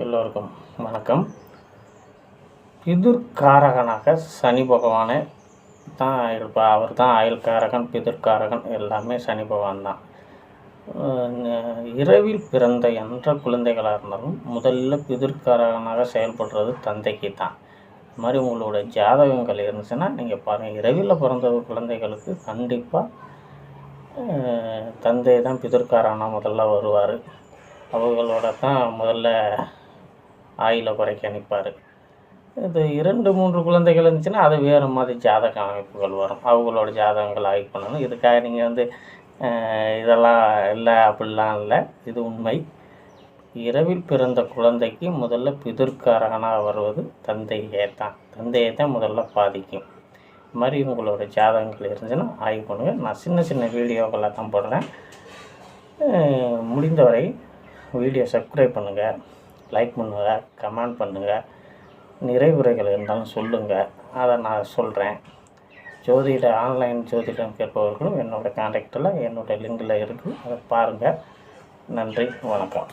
எல்லோருக்கும் வணக்கம். பிதுர்காரகனாக சனி பகவானே தான் இருப்பா அவர் தான் ஆயுள்காரகன் பிதுர்காரகன் எல்லாமே சனி பகவான் தான். இரவில் பிறந்த என்ற குழந்தைகளாக இருந்தாலும் முதல்ல பிதிர்காரகனாக செயல்படுறது தந்தைக்கு தான். இது மாதிரி உங்களோட ஜாதகங்கள் இருந்துச்சுன்னா நீங்கள் பாருங்கள் இரவில் பிறந்த குழந்தைகளுக்கு கண்டிப்பாக தந்தை தான் பிதிர்காரகனாக முதல்ல வருவார். அவங்களோட தான் முதல்ல ஆயிலை குறைக்க நிற்பார். இது இரண்டு மூன்று குழந்தைகள் இருந்துச்சுன்னா அது வேறு மாதிரி ஜாதக அமைப்புகள் வரும். அவங்களோட ஜாதகங்கள் ஆய்வு பண்ணணும். இதுக்காக நீங்கள் வந்து இதெல்லாம் இல்லை அப்படிலாம் இல்லை. இது உண்மை. இரவில் பிறந்த குழந்தைக்கு முதல்ல பிதுர்காரகனாக வருவது தந்தையே தான். தந்தையை தான் முதல்ல பாதிக்கும். இது மாதிரி உங்களோட ஜாதகங்கள் இருந்துச்சுன்னா ஆய்வு பண்ணுங்கள் நான் சின்ன சின்ன வீடியோக்களை தான் போடுறேன். முடிந்தவரை வீடியோ சப்ஸ்கிரைப் பண்ணுங்கள் லைக் பண்ணுங்கள் கமெண்ட் பண்ணுங்கள் நிறைவுரைகள் இருந்தாலும் சொல்லுங்கள் அதை நான் சொல்கிறேன் ஜோதிட ஆன்லைன் ஜோதிடம் கேட்பவர்களும் என்னோடய கான்டாக்டில் என்னோடய லிங்கில் இருக்குது அதை பாருங்கள் நன்றி வணக்கம்.